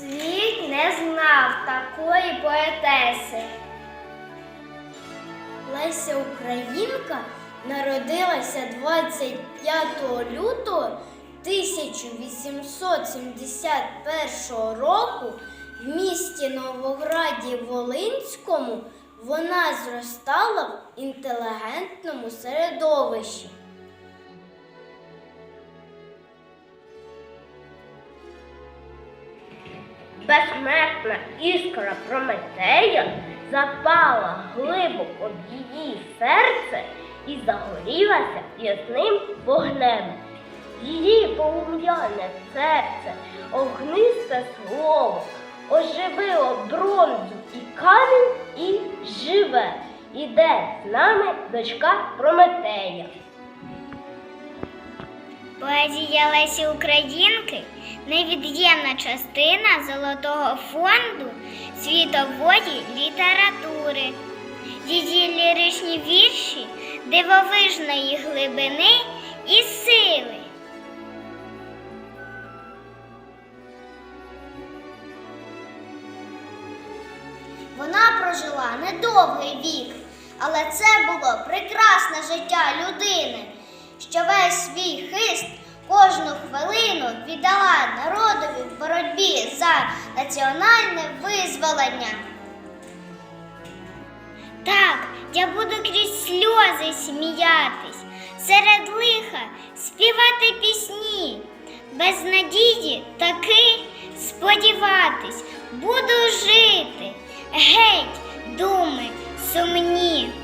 Світ не знав такої поетеси. Леся Українка народилася 25 лютого 1871 року в місті Новограді Волинському. Вона зростала в інтелігентному середовищі. Безсмертна іскра Прометея запала глибоко в її серце і загорілася ясним вогнем. Її полум'яне серце, огнисте слово, оживило бронзу і камінь і живе. Іде з нами дочка Прометея. Поезія Лесі Українки невід'ємна частина Золотого фонду світової літератури. Її ліричні вірші дивовижної глибини і сили. Вона прожила недовгий вік, але це було прекрасне життя людини, що весь свій хист кожну хвилину віддала народові в боротьбі за національне визволення. Так, я буду крізь сльози сміятись, серед лиха співати пісні, без надії таки сподіватись, буду жити. Геть, думи, сумні.